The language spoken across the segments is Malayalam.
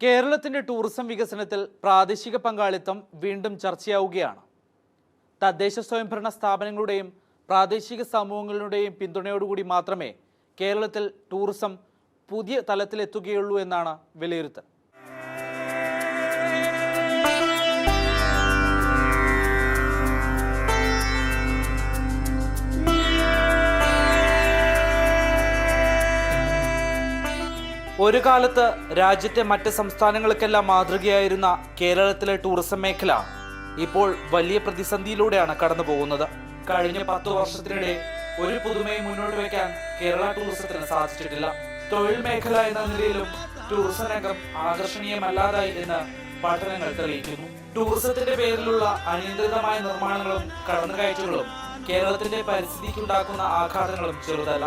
കേരളത്തിന്റെ ടൂറിസം വികസനത്തിൽ പ്രാദേശിക പങ്കാളിത്തം വീണ്ടും ചർച്ചയാവുകയാണ്. തദ്ദേശ സ്വയംഭരണ സ്ഥാപനങ്ങളുടെയും പ്രാദേശിക സമൂഹങ്ങളുടെയും പിന്തുണയോടുകൂടി മാത്രമേ കേരളത്തിൽ ടൂറിസം പുതിയ തലത്തിലെത്തുകയുള്ളൂ എന്നാണ് വിലയിരുത്തൽ. ഒരു കാലത്ത് രാജ്യത്തെ മറ്റ് സംസ്ഥാനങ്ങൾക്കെല്ലാം മാതൃകയായിരുന്ന കേരളത്തിലെ ടൂറിസം മേഖല ഇപ്പോൾ വലിയ പ്രതിസന്ധിയിലൂടെയാണ് കടന്നു പോകുന്നത്. കഴിഞ്ഞ പത്തു വർഷത്തിനിടെ ഒരു പുതുമയും മുന്നോട്ട് വയ്ക്കാൻ കേരള ടൂറിസത്തിന് സാധിച്ചിട്ടില്ല. തൊഴിൽ മേഖല എന്ന നിലയിലും ടൂറിസം രംഗം ആകർഷണീയമല്ലാതായി എന്ന് പഠനങ്ങൾ തെളിയിക്കുന്നു. ടൂറിസത്തിന്റെ പേരിലുള്ള അനിയന്ത്രിതമായ നിർമ്മാണങ്ങളും കടന്നുകയറ്റങ്ങളും കേരളത്തിന്റെ പരിസ്ഥിതിക്കുണ്ടാക്കുന്ന ആഘാതങ്ങളും ചെറുതല്ല.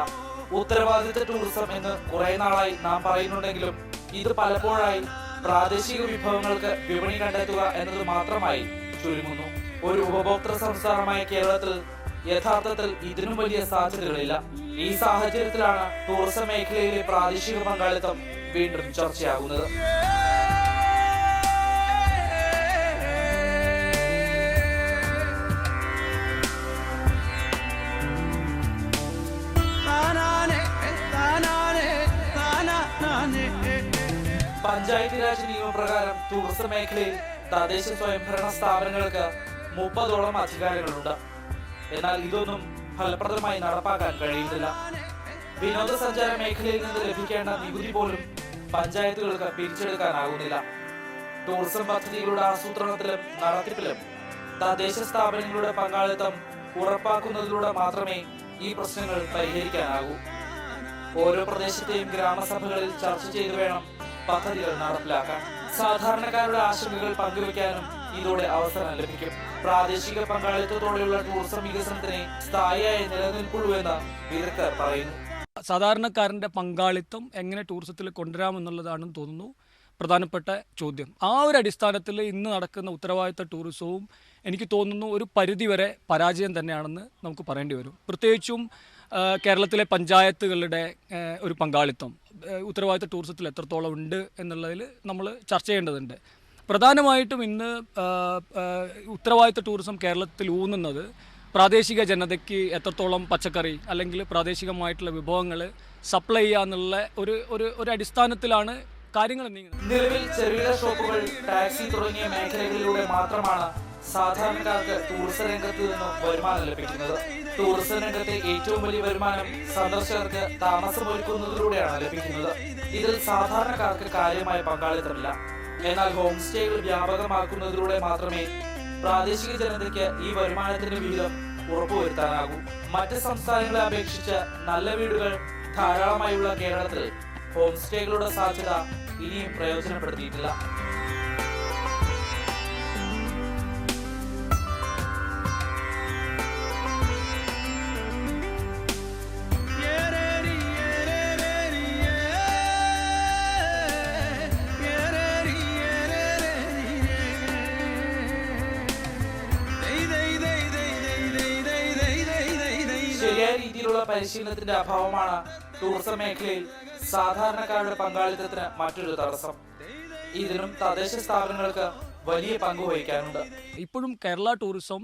ഉത്തരവാദിത്ത ടൂറിസം എന്ന് കുറെ നാളായി നാം പറയുന്നുണ്ടെങ്കിലും ഇത് പലപ്പോഴായി പ്രാദേശിക വിഭവങ്ങൾക്ക് വിപണി കണ്ടെത്തുക എന്നത് മാത്രമായി ചുരുങ്ങുന്നു. ഒരു ഉപഭോക്തൃ സംസ്ഥാനമായ കേരളത്തിൽ യഥാർത്ഥത്തിൽ ഇതിനും വലിയ സാധ്യതകളില്ല. ഈ സാഹചര്യത്തിലാണ് ടൂറിസം മേഖലയിലെ പ്രാദേശിക പങ്കാളിത്തം വീണ്ടും ചർച്ചയാകുന്നത്. പഞ്ചായത്ത് രാജ് നിയമപ്രകാരം ടൂറിസം മേഖലയിൽ തദ്ദേശ സ്വയംഭരണ സ്ഥാപനങ്ങൾക്ക് മുപ്പതോളം അധികാരങ്ങളുണ്ട് എന്നാൽ ഇതൊന്നും ഫലപ്രദമായി നടപ്പാക്കാൻ കഴിയുന്നില്ല. വിനോദസഞ്ചാര മേഖലയിൽ നിന്ന് ലഭിക്കേണ്ട നികുതി പോലും പഞ്ചായത്തുകൾക്ക് പിരിച്ചെടുക്കാനാകുന്നില്ല. ടൂറിസം പദ്ധതികളുടെ ആസൂത്രണത്തിലും നടത്തിപ്പിലും തദ്ദേശ സ്ഥാപനങ്ങളുടെ പങ്കാളിത്തം ഉറപ്പാക്കുന്നതിലൂടെ മാത്രമേ ഈ പ്രശ്നങ്ങൾ പരിഹരിക്കാനാകൂ. ഓരോ പ്രദേശത്തെയും ഗ്രാമസഭകളിൽ ചർച്ച ചെയ്തു വേണം പദ്ധതികൾ നടപ്പിലാക്കാൻ സാധാരണക്കാരുടെ ആശങ്കകൾ പങ്കുവയ്ക്കാനും ഇതോടെ അവസരം ലഭിക്കും. പ്രാദേശിക പങ്കാളിത്തത്തോടെയുള്ള ടൂറിസം വികസനത്തിന് സ്ഥായിയായി നിലനിൽക്കുള്ളൂ എന്ന് വിദഗ്ധർ പറയുന്നു. സാധാരണക്കാരന്റെ പങ്കാളിത്തം എങ്ങനെ ടൂറിസത്തിൽ കൊണ്ടുവരാമെന്നുള്ളതാണെന്ന് തോന്നുന്നു. പ്രധാനപ്പെട്ട ചോദ്യം. ആ ഒരു അടിസ്ഥാനത്തിൽ ഇന്ന് നടക്കുന്ന ഉത്തരവാദിത്ത ടൂറിസവും എനിക്ക് തോന്നുന്നു ഒരു പരിധിവരെ പരാജയം തന്നെയാണെന്ന് നമുക്ക് പറയേണ്ടി വരും. പ്രത്യേകിച്ചും കേരളത്തിലെ പഞ്ചായത്തുകളുടെ ഒരു പങ്കാളിത്തം. ഉത്തരവാദിത്ത ടൂറിസത്തിൽ എത്രത്തോളം ഉണ്ട് എന്നുള്ളതിൽ നമ്മൾ ചർച്ച ചെയ്യേണ്ടതുണ്ട്. പ്രധാനമായിട്ടും ഇന്ന് ഉത്തരവാദിത്ത ടൂറിസം കേരളത്തിൽ ഊന്നുന്നത് പ്രാദേശിക ജനതയ്ക്ക് എത്രത്തോളം പച്ചക്കറി അല്ലെങ്കിൽ പ്രാദേശികമായിട്ടുള്ള വിഭവങ്ങൾ സപ്ലൈ ചെയ്യുക എന്നുള്ള ഒരു ഒരു ഒരു അടിസ്ഥാനത്തിലാണ് കാര്യങ്ങൾ നീങ്ങുന്നത്. നിലവിൽ ചെറുകിട ഷോപ്പുകൾ ടാക്സി തുടങ്ങിയ മേഖലകളിലൂടെ മാത്രമാണ് സാധാരണക്കാർക്ക് ടൂറിസം രംഗത്ത് നിന്നും വരുമാനം ലഭിക്കുന്നത്. ടൂറിസം രംഗത്തെ ഏറ്റവും വലിയ വരുമാനം സന്ദർശകർക്ക് താമസമൊരുക്കുന്നതിലൂടെയാണ് ലഭിക്കുന്നത്. ഇതിൽ സാധാരണക്കാർക്ക് കാര്യമായ പങ്കാളിത്തമില്ല. എന്നാൽ ഹോം സ്റ്റേകൾ വ്യാപകമാക്കുന്നതിലൂടെ മാത്രമേ പ്രാദേശിക ജനതയ്ക്ക് ഈ വരുമാനത്തിന്റെ വിഹിതം ഉറപ്പുവരുത്താനാകൂ. മറ്റ് സംസ്ഥാനങ്ങളെ അപേക്ഷിച്ച് നല്ല വീടുകൾ ധാരാളമായുള്ള കേരളത്തിൽ ഹോം സ്റ്റേകളുടെ സാധ്യത ഇനിയും പ്രയോജനപ്പെടുത്തിയിട്ടില്ല. രീതിയിലുള്ള പരിശീലനത്തിന്റെ അഭാവമാണ് ടൂറിസം മേഖലയിൽ സാധാരണക്കാരുടെ പങ്കാളിത്തത്തിന് മറ്റൊരു തടസ്സം. ഇതിനും തദ്ദേശ സ്ഥാപനങ്ങൾക്ക് വലിയ പങ്ക് വഹിക്കാനുണ്ട്. ഇപ്പോഴും കേരള ടൂറിസം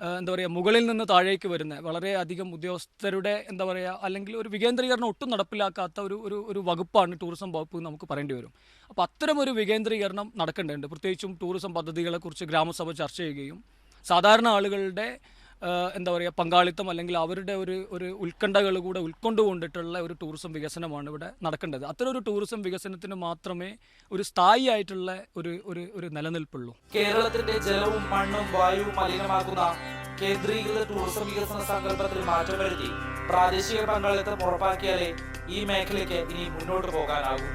എന്താ പറയുക മുകളിൽ നിന്ന് താഴേക്ക് വരുന്ന വളരെയധികം ഉദ്യോഗസ്ഥരുടെ എന്താ പറയുക അല്ലെങ്കിൽ ഒരു വികേന്ദ്രീകരണം ഒട്ടും നടപ്പിലാക്കാത്ത ഒരു ഒരു ഒരു വകുപ്പാണ് ടൂറിസം വകുപ്പ് നമുക്ക് പറയേണ്ടി വരും. അപ്പോൾ അത്തരം ഒരു വികേന്ദ്രീകരണം നടക്കേണ്ടതുണ്ട്. പ്രത്യേകിച്ചും ടൂറിസം പദ്ധതികളെക്കുറിച്ച് ഗ്രാമസഭ ചർച്ച ചെയ്യുകയും സാധാരണ ആളുകളുടെ എന്താ പറയുക പങ്കാളിത്തം അല്ലെങ്കിൽ അവരുടെ ഒരു ഒരു ഉത്കണ്ഠകൾ കൂടെ ഉൾക്കൊണ്ടുകൊണ്ടിട്ടുള്ള ഒരു ടൂറിസം വികസനമാണ് ഇവിടെ നടക്കേണ്ടത്. അത്തരം ഒരു ടൂറിസം വികസനത്തിന് മാത്രമേ ഒരു സ്ഥായി ആയിട്ടുള്ള ഒരു ഒരു ഒരു നിലനിൽപ്പുള്ളൂ. കേരളത്തിന്റെ ജലവും മണ്ണും വായുവും മലിനമാക്കുന്ന കേന്ദ്രീകൃത ടൂറിസം വികസന സങ്കല്പത്തിൽ മാറ്റം വരുത്തി പ്രാദേശിക പങ്കാളിത്തം ഉറപ്പാക്കിയാലേ ഈ മേഖലയ്ക്ക് ഇനി മുന്നോട്ട് പോകാനാകൂ.